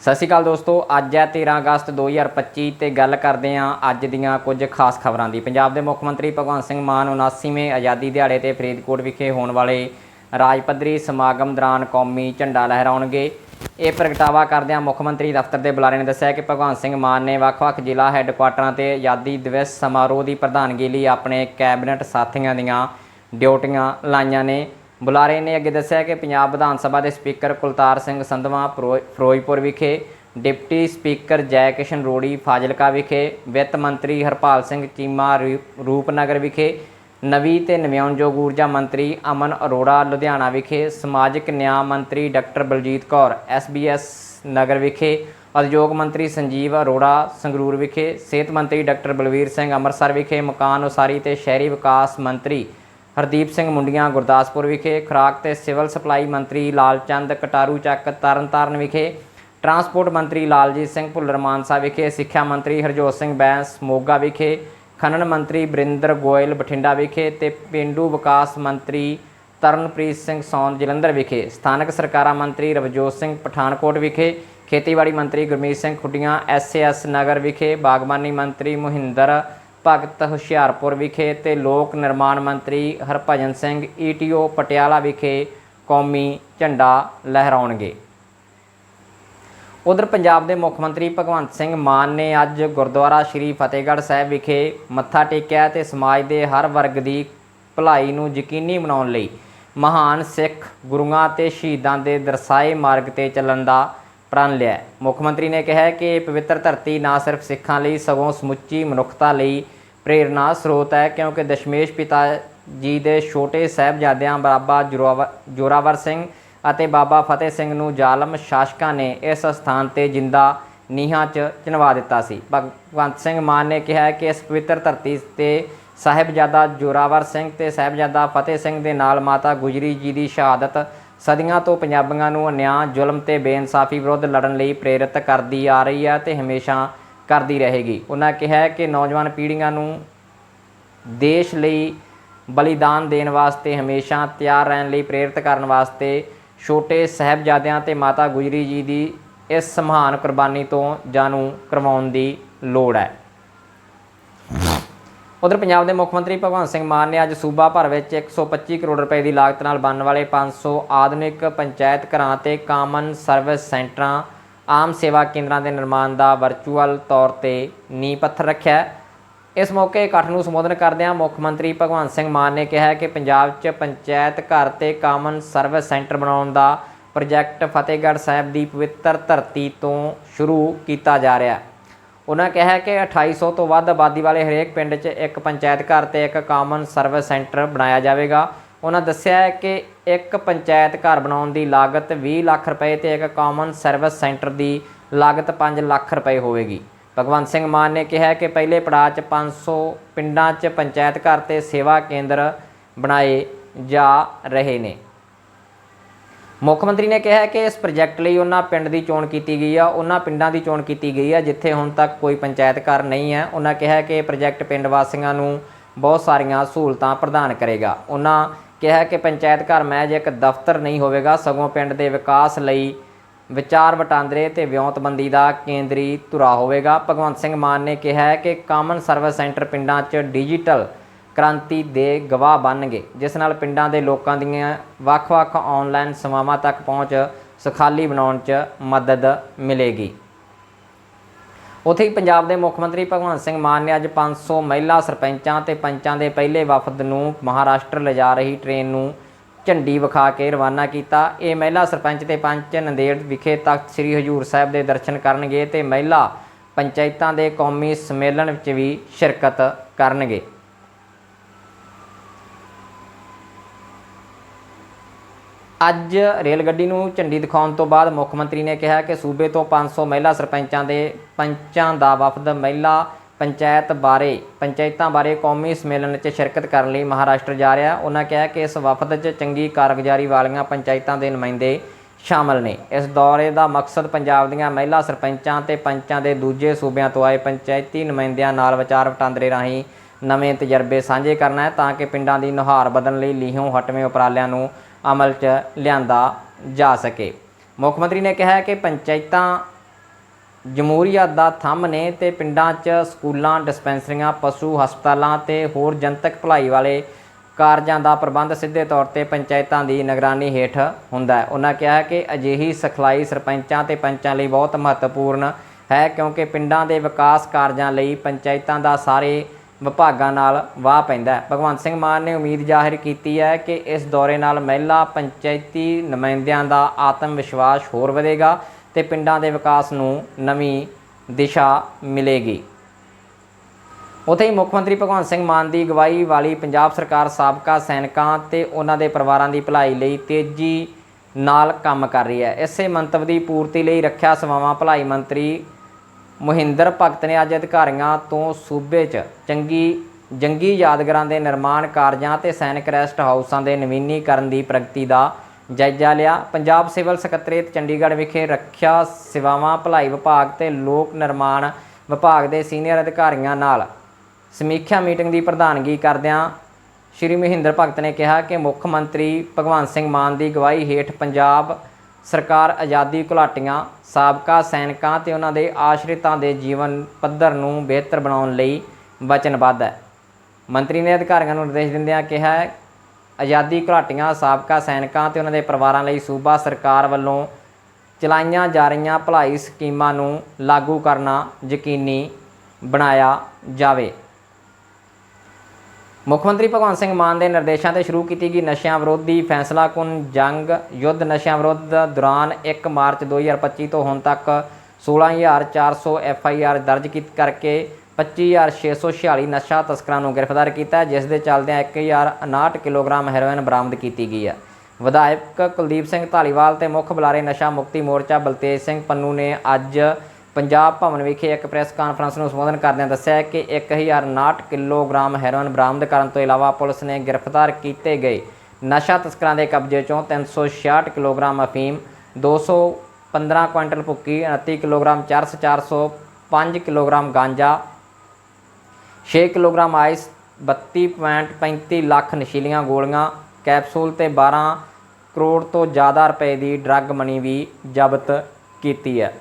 ਸਤਿ ਸ਼੍ਰੀ ਅਕਾਲ ਦੋਸਤੋ, ਅੱਜ ਹੈ 13 ਅਗਸਤ 2025 ਤੇ ਗੱਲ ਕਰਦੇ ਹਾਂ ਅੱਜ ਦੀਆਂ ਕੁਝ ਖਾਸ ਖਬਰਾਂ ਦੀ। ਪੰਜਾਬ ਦੇ ਮੁੱਖ ਮੰਤਰੀ ਭਗਵੰਤ ਸਿੰਘ ਮਾਨ 79ਵੇਂ ਆਜ਼ਾਦੀ ਦਿਹਾੜੇ ਤੇ ਫਰੀਦਕੋਟ ਵਿਖੇ ਹੋਣ ਵਾਲੇ ਰਾਜ ਪੱਧਰੀ ਸਮਾਗਮ ਦੌਰਾਨ ਕੌਮੀ ਝੰਡਾ ਲਹਿਰਾਉਣਗੇ। ਇਹ ਪ੍ਰਗਟਾਵਾ ਕਰਦਿਆਂ ਮੁੱਖ ਮੰਤਰੀ ਦਫ਼ਤਰ ਦੇ ਬੁਲਾਰੇ ਨੇ ਦੱਸਿਆ ਕਿ ਭਗਵੰਤ ਸਿੰਘ ਮਾਨ ਨੇ ਵੱਖ-ਵੱਖ ਜ਼ਿਲ੍ਹਾ ਹੈੱਡਕੁਆਟਰਾਂ ਤੇ ਆਜ਼ਾਦੀ ਦਿਵਸ ਸਮਾਰੋਹ ਦੀ ਪ੍ਰਧਾਨਗੀ ਲਈ ਆਪਣੇ ਕੈਬਨਿਟ ਸਾਥੀਆਂ ਦੀਆਂ ਡਿਊਟੀਆਂ ਲਾਈਆਂ ਨੇ। ਬੁਲਾਰੇ ਨੇ ਅੱਗੇ ਦੱਸਿਆ ਕਿ ਪੰਜਾਬ ਵਿਧਾਨ ਸਭਾ ਦੇ ਸਪੀਕਰ ਕੁਲਤਾਰ ਸਿੰਘ ਸੰਧਵਾ ਫਿਰੋ- ਫਿਰੋਜ਼ਪੁਰ ਵਿਖੇ ਡਿਪਟੀ ਸਪੀਕਰ ਜੈ ਕਿਸ਼ਨ ਰੋੜੀ, ਫਾਜ਼ਿਲਕਾ ਵਿਖੇ ਵਿੱਤ ਮੰਤਰੀ ਹਰਪਾਲ ਸਿੰਘ ਚੀਮਾ ਰੂ- ਰੂਪਨਗਰ ਵਿਖੇ ਨਵੀਂ ਤੇ ਨਵਿਆਉਣਯੋਗ ਊਰਜਾ ਮੰਤਰੀ ਅਮਨ ਅਰੋੜਾ, ਲੁਧਿਆਣਾ ਵਿਖੇ ਸਮਾਜਿਕ ਨਿਆਂ ਮੰਤਰੀ ਡਾਕਟਰ ਬਲਜੀਤ ਕੌਰ ਐਸਬੀਐਸ ਨਗਰ ਵਿਖੇ ਉਦਯੋਗ ਮੰਤਰੀ ਸੰਜੀਵ ਅਰੋੜਾ, ਸੰਗਰੂਰ ਵਿਖੇ ਸਿਹਤ ਮੰਤਰੀ ਡਾਕਟਰ ਬਲਵੀਰ ਸਿੰਘ ਅੰਮ੍ਰਿਤਸਰ ਵਿਖੇ ਮਕਾਨ ਉਸਾਰੀ ਤੇ ਸ਼ਹਿਰੀ ਵਿਕਾਸ ਮੰਤਰੀ ਹਰਦੀਪ ਸਿੰਘ ਮੁੰਡੀਆਂ, ਗੁਰਦਾਸਪੁਰ ਵਿਖੇ, ਖੁਰਾਕ ਤੇ ਸਿਵਲ ਸਪਲਾਈ ਮੰਤਰੀ ਲਾਲਚੰਦ ਕਟਾਰੂ ਚੱਕ ਤਰਨਤਾਰਨ ਵਿਖੇ, ਟਰਾਂਸਪੋਰਟ ਮੰਤਰੀ ਲਾਲਜੀਤ ਸਿੰਘ ਭੁੱਲਰ ਮਾਨਸਾ ਵਿਖੇ, ਸਿੱਖਿਆ ਮੰਤਰੀ ਹਰਜੋਤ ਸਿੰਘ ਬੈਂਸ ਮੋਗਾ ਵਿਖੇ, ਖਨਨ ਮੰਤਰੀ ਬਰਿੰਦਰ ਗੋਇਲ ਬਠਿੰਡਾ ਵਿਖੇ ਤੇ ਪਿੰਡੂ ਵਿਕਾਸ ਮੰਤਰੀ ਤਰਨਪ੍ਰੀਤ ਸਿੰਘ ਸੌਂਦ ਜਲੰਧਰ ਵਿਖੇ, ਸਥਾਨਕ ਸਰਕਾਰਾਂ ਮੰਤਰੀ ਰਵਜੋਤ ਸਿੰਘ ਪਠਾਨਕੋਟ ਵਿਖੇ, ਖੇਤੀਬਾੜੀ ਮੰਤਰੀ ਗੁਰਮੀਤ ਸਿੰਘ ਖੁੱਡੀਆਂ ਐਸਏਐਸ ਨਗਰ ਵਿਖੇ, ਬਾਗਬਾਨੀ ਮੰਤਰੀ ਮੋਹਿੰਦਰ ਭਗਤ ਹੁਸ਼ਿਆਰਪੁਰ ਵਿਖੇ ਤੇ ਲੋਕ ਨਿਰਮਾਣ ਮੰਤਰੀ ਹਰਭਜਨ ਸਿੰਘ ਈਟੀਓ ਪਟਿਆਲਾ ਵਿਖੇ ਕੌਮੀ ਝੰਡਾ ਲਹਿਰਾਉਣਗੇ। ਉਧਰ ਪੰਜਾਬ ਦੇ ਮੁੱਖ ਮੰਤਰੀ ਭਗਵੰਤ ਸਿੰਘ ਮਾਨ ਨੇ ਅੱਜ ਗੁਰਦੁਆਰਾ ਸ਼੍ਰੀ ਫਤਿਹਗੜ੍ਹ ਸਾਹਿਬ ਵਿਖੇ ਮੱਥਾ ਟੇਕਿਆ ਤੇ ਸਮਾਜ ਦੇ ਹਰ ਵਰਗ ਦੀ ਭਲਾਈ ਨੂੰ ਯਕੀਨੀ ਬਣਾਉਣ ਲਈ ਮਹਾਨ ਸਿੱਖ ਗੁਰੂਆਂ ਤੇ ਸ਼ਹੀਦਾਂ ਦੇ ਦਰਸਾਏ ਮਾਰਗ ਤੇ ਚੱਲਣ ਦਾ ਪ੍ਰਣ ਲਿਆ ਮੁੱਖ ਮੰਤਰੀ ਨੇ ਕਿਹਾ ਕਿ ਇਹ ਪਵਿੱਤਰ ਧਰਤੀ ਨਾ ਸਿਰਫ ਸਿੱਖਾਂ ਲਈ ਸਗੋਂ ਸਮੁੱਚੀ ਮਨੁੱਖਤਾ ਲਈ ਪ੍ਰੇਰਨਾ ਸਰੋਤ ਹੈ, ਕਿਉਂਕਿ ਦਸ਼ਮੇਸ਼ ਪਿਤਾ ਜੀ ਦੇ ਛੋਟੇ ਸਾਹਿਬਜ਼ਾਦਿਆਂ ਬਾਬਾ ਜੋਰਾਵਰ ਜੋਰਾਵਰ ਸਿੰਘ ਅਤੇ ਬਾਬਾ ਫਤਿਹ ਸਿੰਘ ਨੂੰ ਜ਼ਾਲਮ ਸ਼ਾਸਕਾਂ ਨੇ ਇਸ ਸਥਾਨ ਤੇ ਜਿੰਦਾ ਨੀਹਾਂ 'ਚ ਚਿਣਵਾ ਦਿੱਤਾ ਸੀ। ਭਗਵੰਤ ਸਿੰਘ ਮਾਨ ਨੇ ਕਿਹਾ ਕਿ ਇਸ ਪਵਿੱਤਰ ਧਰਤੀ ਤੇ ਸਾਹਿਬਜ਼ਾਦਾ ਜੋਰਾਵਰ ਸਿੰਘ ਤੇ ਸਾਹਿਬਜ਼ਾਦਾ ਫਤਿਹ ਸਿੰਘ ਦੇ ਨਾਲ ਮਾਤਾ ਗੁਜਰੀ ਜੀ ਦੀ ਸ਼ਹਾਦਤ ਸਦੀਆਂ ਤੋਂ ਪੰਜਾਬੀਆਂ ਨੂੰ ਅਨਿਆਂ, ਜ਼ੁਲਮ ਤੇ ਬੇਇਨਸਾਫੀ ਵਿਰੁੱਧ ਲੜਨ ਲਈ ਪ੍ਰੇਰਿਤ ਕਰਦੀ ਆ ਰਹੀ ਹੈ ਤੇ ਹਮੇਸ਼ਾ ਕਰਦੀ ਰਹੇਗੀ। ਉਹਨਾਂ ਕਿਹਾ ਕਿ ਨੌਜਵਾਨ ਪੀੜ੍ਹੀਆਂ ਨੂੰ ਦੇਸ਼ ਲਈ ਬਲੀਦਾਨ ਦੇਣ ਵਾਸਤੇ ਹਮੇਸ਼ਾ ਤਿਆਰ ਰਹਿਣ ਲਈ ਪ੍ਰੇਰਿਤ ਕਰਨ ਵਾਸਤੇ ਛੋਟੇ ਸਾਹਿਬਜ਼ਾਦਿਆਂ ਤੇ ਮਾਤਾ ਗੁਜਰੀ ਜੀ ਦੀ ਇਸ ਮਹਾਨ ਕੁਰਬਾਨੀ ਤੋਂ ਜਾਣੂ ਕਰਵਾਉਣ ਦੀ ਲੋੜ ਹੈ। ਉਧਰ ਪੰਜਾਬ ਦੇ ਮੁੱਖ ਮੰਤਰੀ ਭਗਵੰਤ ਸਿੰਘ ਮਾਨ ਨੇ ਅੱਜ ਸੂਬਾ ਭਰ ਵਿੱਚ 125 ਕਰੋੜ ਰੁਪਏ ਦੀ ਲਾਗਤ ਨਾਲ ਬਣਨ ਵਾਲੇ 500 ਆਧੁਨਿਕ ਪੰਚਾਇਤ ਘਰਾਂ ਤੇ ਕਾਮਨ ਸਰਵਿਸ ਸੈਂਟਰਾਂ, ਆਮ ਸੇਵਾ ਕੇਂਦਰਾਂ ਦੇ ਨਿਰਮਾਣ ਦਾ ਵਰਚੁਅਲ ਤੌਰ ਤੇ ਨੀਂਹ ਪੱਥਰ ਰੱਖਿਆ ਇਸ ਮੌਕੇ ਇਕੱਠ ਨੂੰ ਸੰਬੋਧਨ ਕਰਦਿਆਂ ਮੁੱਖ ਮੰਤਰੀ ਭਗਵੰਤ ਸਿੰਘ ਮਾਨ ਨੇ ਕਿਹਾ ਕਿ ਪੰਜਾਬ 'ਚ ਪੰਚਾਇਤ ਘਰ ਤੇ ਕਾਮਨ ਸਰਵਿਸ ਸੈਂਟਰ ਬਣਾਉਣ ਦਾ ਪ੍ਰੋਜੈਕਟ ਫਤਿਹਗੜ੍ਹ ਸਾਹਿਬ ਦੀ ਪਵਿੱਤਰ ਧਰਤੀ ਤੋਂ ਸ਼ੁਰੂ ਕੀਤਾ ਜਾ ਰਿਹਾ ਹੈ। ਉਹਨਾਂ ਕਿਹਾ ਕਿ 2800 ਤੋਂ ਵੱਧ ਆਬਾਦੀ ਵਾਲੇ ਹਰੇਕ ਪਿੰਡ 'ਚ ਇੱਕ ਪੰਚਾਇਤ ਘਰ ਤੇ ਇੱਕ ਕਾਮਨ ਸਰਵਿਸ ਸੈਂਟਰ ਬਣਾਇਆ ਜਾਵੇਗਾ। ਉਹਨਾਂ ਦੱਸਿਆ ਕਿ ਇੱਕ ਪੰਚਾਇਤ ਘਰ ਬਣਾਉਣ ਦੀ ਲਾਗਤ 20 ਲੱਖ ਰੁਪਏ ਤੇ ਇੱਕ ਕਾਮਨ ਸਰਵਿਸ ਸੈਂਟਰ ਦੀ ਲਾਗਤ 5 ਲੱਖ ਰੁਪਏ ਹੋਵੇਗੀ। ਭਗਵੰਤ ਸਿੰਘ ਮਾਨ ਨੇ ਕਿਹਾ ਕਿ ਪਹਿਲੇ ਪੜਾਅ 'ਚ 500 ਪਿੰਡਾਂ 'ਚ ਪੰਚਾਇਤ ਘਰ ਤੇ ਸੇਵਾ ਕੇਂਦਰ ਬਣਾਏ ਜਾ ਰਹੇ ਨੇ। ਮੁੱਖ ਮੰਤਰੀ ਨੇ ਕਿਹਾ ਕਿ ਇਸ ਪ੍ਰੋਜੈਕਟ ਲਈ ਉਹਨਾਂ ਪਿੰਡ ਦੀ ਚੋਣ ਕੀਤੀ ਗਈ ਆ, ਉਹਨਾਂ ਪਿੰਡਾਂ ਦੀ ਚੋਣ ਕੀਤੀ ਗਈ ਆ, ਜਿੱਥੇ ਹੁਣ ਤੱਕ ਕੋਈ ਪੰਚਾਇਤ ਘਰ ਨਹੀਂ ਹੈ। ਉਹਨਾਂ ਕਿਹਾ ਕਿ ਇਹ ਪ੍ਰੋਜੈਕਟ ਪਿੰਡ ਵਾਸੀਆਂ ਨੂੰ ਬਹੁਤ ਸਾਰੀਆਂ ਸਹੂਲਤਾਂ ਪ੍ਰਦਾਨ ਕਰੇਗਾ। ਉਹਨਾਂ ਕਿਹਾ ਕਿ ਪੰਚਾਇਤ ਘਰ ਮਹਿਜ ਇੱਕ ਦਫ਼ਤਰ ਨਹੀਂ ਹੋਵੇਗਾ, ਸਗੋਂ ਪਿੰਡ ਦੇ ਵਿਕਾਸ ਲਈ ਵਿਚਾਰ ਵਟਾਂਦਰੇ ਤੇ ਵਿਉਂਤਬੰਦੀ ਦਾ ਕੇਂਦਰੀ ਧੁਰਾ ਹੋਵੇਗਾ। ਭਗਵੰਤ ਸਿੰਘ ਮਾਨ ਨੇ ਕਿਹਾ ਕਿ ਕਾਮਨ ਸਰਵਿਸ ਸੈਂਟਰ ਪਿੰਡਾਂ 'ਚ ਡਿਜੀਟਲ ਕ੍ਰਾਂਤੀ ਦੇ ਗਵਾਹ ਬਣਨਗੇ, ਜਿਸ ਨਾਲ ਪਿੰਡਾਂ ਦੇ ਲੋਕਾਂ ਦੀਆਂ ਵੱਖ-ਵੱਖ ਆਨਲਾਈਨ ਸੇਵਾਵਾਂ ਤੱਕ ਪਹੁੰਚ ਸੁਖਾਲੀ ਬਣਾਉਣ 'ਚ ਮਦਦ ਮਿਲੇਗੀ। ਉੱਥੇ ਹੀ ਪੰਜਾਬ ਦੇ ਮੁੱਖ ਮੰਤਰੀ ਭਗਵੰਤ ਸਿੰਘ ਮਾਨ ਨੇ ਅੱਜ 500 ਮਹਿਲਾ ਸਰਪੰਚਾਂ ਤੇ ਪੰਚਾਂ ਦੇ ਪਹਿਲੇ ਵਫਦ ਨੂੰ ਮਹਾਰਾਸ਼ਟਰ ਲਿਜਾ ਰਹੀ ਟ੍ਰੇਨ ਨੂੰ ਝੰਡੀ ਵਿਖਾ ਕੇ ਰਵਾਨਾ ਕੀਤਾ। ਇਹ ਮਹਿਲਾ ਸਰਪੰਚ ਤੇ ਪੰਚ ਨੰਦੇੜ ਵਿਖੇ ਤਖਤ ਸ੍ਰੀ ਹਜੂਰ ਸਾਹਿਬ ਦੇ ਦਰਸ਼ਨ ਕਰਨਗੇ ਤੇ ਮਹਿਲਾ ਪੰਚਾਇਤਾਂ ਦੇ ਕੌਮੀ ਸੰਮੇਲਨ ਵਿੱਚ ਵੀ ਸ਼ਿਰਕਤ ਕਰਨਗੇ। ਅੱਜ ਰੇਲ ਗੱਡੀ ਨੂੰ ਝੰਡੀ ਦਿਖਾਉਣ ਤੋਂ ਬਾਅਦ ਮੁੱਖ ਮੰਤਰੀ ਨੇ ਕਿਹਾ ਕਿ ਸੂਬੇ ਤੋਂ 500 ਮਹਿਲਾ ਸਰਪੰਚਾਂ ਦੇ ਪੰਚਾਂ ਦਾ ਵਫਦ ਮਹਿਲਾ ਪੰਚਾਇਤ ਬਾਰੇ, ਪੰਚਾਇਤਾਂ ਬਾਰੇ ਕੌਮੀ ਸੰਮੇਲਨ 'ਚ ਸ਼ਿਰਕਤ ਕਰਨ ਲਈ ਮਹਾਰਾਸ਼ਟਰ ਜਾ ਰਿਹਾ। ਉਹਨਾਂ ਕਿਹਾ ਕਿ ਇਸ ਵਫਦ 'ਚ ਚੰਗੀ ਕਾਰਗੁਜ਼ਾਰੀ ਵਾਲੀਆਂ ਪੰਚਾਇਤਾਂ ਦੇ ਨੁਮਾਇੰਦੇ ਸ਼ਾਮਲ ਨੇ। ਇਸ ਦੌਰੇ ਦਾ ਮਕਸਦ ਪੰਜਾਬ ਦੀਆਂ ਮਹਿਲਾ ਸਰਪੰਚਾਂ ਤੇ ਪੰਚਾਂ ਦੇ ਦੂਜੇ ਸੂਬਿਆਂ ਤੋਂ ਆਏ ਪੰਚਾਇਤੀ ਨੁਮਾਇੰਦਿਆਂ ਨਾਲ ਵਿਚਾਰ ਵਟਾਂਦਰੇ ਰਾਹੀਂ ਨਵੇਂ ਤਜਰਬੇ ਸਾਂਝੇ ਕਰਨਾ ਹੈ ਤਾਂ ਕਿ ਪਿੰਡਾਂ ਦੀ ਨੁਹਾਰ ਬਦਲਣ ਲਈ ਲੀਹੋਂ ਹਟਵੇਂ ਉਪਰਾਲਿਆਂ ਨੂੰ ਅਮਲ 'ਚ ਲਿਆਂਦਾ ਜਾ ਸਕੇ। ਮੁੱਖ ਮੰਤਰੀ ਨੇ ਕਿਹਾ ਕਿ ਪੰਚਾਇਤਾਂ ਜਮਹੂਰੀਅਤ ਦਾ ਥੰਮ ਨੇ ਤੇ ਪਿੰਡਾਂ 'ਚ ਸਕੂਲਾਂ, ਡਿਸਪੈਂਸਰੀਆਂ, ਪਸ਼ੂ ਹਸਪਤਾਲਾਂ ਤੇ ਹੋਰ ਜਨਤਕ ਭਲਾਈ ਵਾਲੇ ਕਾਰਜਾਂ ਦਾ ਪ੍ਰਬੰਧ ਸਿੱਧੇ ਤੌਰ ਤੇ ਪੰਚਾਇਤਾਂ ਦੀ ਨਿਗਰਾਨੀ ਹੇਠ ਹੁੰਦਾ ਹੈ। ਉਹਨਾਂ ਕਿਹਾ ਕਿ ਅਜਿਹੀ ਸਿਖਲਾਈ ਸਰਪੰਚਾਂ ਤੇ ਪੰਚਾਂ ਲਈ ਬਹੁਤ ਮਹੱਤਵਪੂਰਨ ਹੈ ਕਿਉਂਕਿ ਪਿੰਡਾਂ ਦੇ ਵਿਕਾਸ ਕਾਰਜਾਂ ਲਈ ਪੰਚਾਇਤਾਂ ਦਾ ਸਾਰੇ ਵਿਭਾਗਾਂ ਨਾਲ ਵਾਹ ਪੈਂਦਾ ਹੈ। ਭਗਵੰਤ ਸਿੰਘ ਮਾਨ ਨੇ ਉਮੀਦ ਜ਼ਾਹਿਰ ਕੀਤੀ ਹੈ ਕਿ ਇਸ ਦੌਰੇ ਨਾਲ ਮਹਿਲਾ ਪੰਚਾਇਤੀ ਨੁਮਾਇੰਦਿਆਂ ਦਾ ਆਤਮ ਵਿਸ਼ਵਾਸ ਹੋਰ ਵਧੇਗਾ ਤੇ ਪਿੰਡਾਂ ਦੇ ਵਿਕਾਸ ਨੂੰ ਨਵੀਂ ਦਿਸ਼ਾ ਮਿਲੇਗੀ। ਉੱਥੇ ਹੀ ਮੁੱਖ ਮੰਤਰੀ ਭਗਵੰਤ ਸਿੰਘ ਮਾਨ ਦੀ ਅਗਵਾਈ ਵਾਲੀ ਪੰਜਾਬ ਸਰਕਾਰ ਸਾਬਕਾ ਸੈਨਿਕਾਂ ਤੇ ਉਹਨਾਂ ਦੇ ਪਰਿਵਾਰਾਂ ਦੀ ਭਲਾਈ ਲਈ ਤੇਜ਼ੀ ਨਾਲ ਕੰਮ ਕਰ ਰਹੀ ਹੈ। ਇਸੇ ਮੰਤਵ ਦੀ ਪੂਰਤੀ ਲਈ ਰੱਖਿਆ ਸੇਵਾਵਾਂ ਭਲਾਈ ਮੰਤਰੀ ਮਹਿੰਦਰ ਭਗਤ ਨੇ ਅੱਜ ਅਧਿਕਾਰੀਆਂ ਤੋਂ ਸੂਬੇ 'ਚ ਚੰਗੀ, ਜੰਗੀ ਯਾਦਗਾਰਾਂ ਦੇ ਨਿਰਮਾਣ ਕਾਰਜਾਂ ਤੇ ਸੈਨਿਕ ਰੈਸਟ ਹਾਊਸਾਂ ਦੇ ਨਵੀਨੀਕਰਨ ਦੀ ਪ੍ਰਗਤੀ ਦਾ ਜਾਇਜ਼ਾ ਲਿਆ। ਪੰਜਾਬ ਸਿਵਲ ਸਕੱਤਰੇਤ ਚੰਡੀਗੜ੍ਹ ਵਿਖੇ ਰੱਖਿਆ ਸੇਵਾਵਾਂ, ਭਲਾਈ ਵਿਭਾਗ ਤੇ ਲੋਕ ਨਿਰਮਾਣ ਵਿਭਾਗ ਦੇ ਸੀਨੀਅਰ ਅਧਿਕਾਰੀਆਂ ਨਾਲ ਸਮੀਖਿਆ ਮੀਟਿੰਗ ਦੀ ਪ੍ਰਧਾਨਗੀ ਕਰਦਿਆਂ ਸ਼੍ਰੀ ਮਹਿੰਦਰ ਭਗਤ ਨੇ ਕਿਹਾ ਕਿ ਮੁੱਖ ਮੰਤਰੀ ਭਗਵੰਤ ਸਿੰਘ ਮਾਨ ਦੀ ਅਗਵਾਈ ਹੇਠ ਪੰਜਾਬ ਸਰਕਾਰ ਆਜ਼ਾਦੀ ਘੁਲਾਟੀਆਂ, ਸਾਬਕਾ ਸੈਨਿਕਾਂ ਤੇ ਉਹਨਾਂ ਦੇ ਆਸ਼ਰਿਤਾਂ ਦੇ ਜੀਵਨ ਪੱਧਰ ਨੂੰ ਬਿਹਤਰ ਬਣਾਉਣ ਲਈ ਵਚਨਬੱਧ ਹੈ। ਮੰਤਰੀ ਨੇ ਅਧਿਕਾਰੀਆਂ ਨੂੰ ਨਿਰਦੇਸ਼ ਦਿੰਦਿਆਂ ਕਿਹਾ ਆਜ਼ਾਦੀ ਘੁਲਾਟੀਆਂ, ਸਾਬਕਾ ਸੈਨਿਕਾਂ ਤੇ ਉਹਨਾਂ ਦੇ ਪਰਿਵਾਰਾਂ ਲਈ ਸੂਬਾ ਸਰਕਾਰ ਵੱਲੋਂ ਚਲਾਈਆਂ ਜਾ ਰਹੀਆਂ ਭਲਾਈ ਸਕੀਮਾਂ ਨੂੰ ਲਾਗੂ ਕਰਨਾ ਯਕੀਨੀ ਬਣਾਇਆ ਜਾਵੇ। ਮੁੱਖ ਮੰਤਰੀ ਭਗਵੰਤ ਸਿੰਘ ਮਾਨ ਦੇ ਨਿਰਦੇਸ਼ਾਂ ਤੇ ਸ਼ੁਰੂ ਕੀਤੀ ਗਈ ਨਸ਼ਿਆਂ ਵਿਰੋਧੀ ਫੈਸਲਾਕੁਨ ਜੰਗ, ਯੁੱਧ ਨਸ਼ਿਆਂ ਵਿਰੁੱਧ ਦੌਰਾਨ 1 ਮਾਰਚ 2025 ਤੋਂ ਹੁਣ ਤੱਕ 16400 ਐਫ ਆਈ ਆਰ ਦਰਜ ਕੀਤ ਕਰਕੇ 25646 ਨਸ਼ਾ ਤਸਕਰਾਂ ਨੂੰ ਗ੍ਰਿਫਤਾਰ ਕੀਤਾ ਜਿਸ ਦੇ ਚੱਲਦਿਆਂ 1059 ਕਿਲੋਗ੍ਰਾਮ ਹੈਰੋਇਨ ਬਰਾਮਦ ਕੀਤੀ ਗਈ ਹੈ। ਵਿਧਾਇਕ ਕੁਲਦੀਪ ਸਿੰਘ ਧਾਲੀਵਾਲ ਤੇ ਮੁੱਖ ਬੁਲਾਰੇ ਨਸ਼ਾ ਮੁਕਤੀ ਮੋਰਚਾ ਬਲਤੇਜ ਸਿੰਘ ਪੰਨੂ ਨੇ ਅੱਜ ਪੰਜਾਬ ਭਵਨ ਵਿਖੇ ਇੱਕ ਪ੍ਰੈਸ ਕਾਨਫਰੰਸ ਨੂੰ ਸੰਬੋਧਨ ਕਰਦਿਆਂ ਦੱਸਿਆ ਕਿ 1059 ਕਿਲੋਗ੍ਰਾਮ ਹੈਰੋਇਨ ਬਰਾਮਦ ਕਰਨ ਤੋਂ ਇਲਾਵਾ ਪੁਲਿਸ ਨੇ ਗ੍ਰਿਫਤਾਰ ਕੀਤੇ ਗਏ ਨਸ਼ਾ ਤਸਕਰਾਂ ਦੇ ਕਬਜ਼ੇ ਚੋਂ 366 ਕਿਲੋਗ੍ਰਾਮ ਅਫੀਮ 215 ਕੁਇੰਟਲ ਭੁੱਕੀ 29 ਕਿਲੋਗ੍ਰਾਮ ਚਰਸ 405 ਕਿਲੋਗ੍ਰਾਮ ਗਾਂਜਾ 6 ਕਿਲੋਗ੍ਰਾਮ ਆਈਸ 32.35 ਲੱਖ ਨਸ਼ੀਲੀਆਂ ਗੋਲੀਆਂ, ਕੈਪਸੂਲ ਤੇ 12 ਕਰੋੜ ਤੋਂ ਜ਼ਿਆਦਾ ਰੁਪਏ ਦੀ ਡਰੱਗ ਮਨੀ ਵੀ ਜ਼ਬਤ ਕੀਤੀ ਹੈ।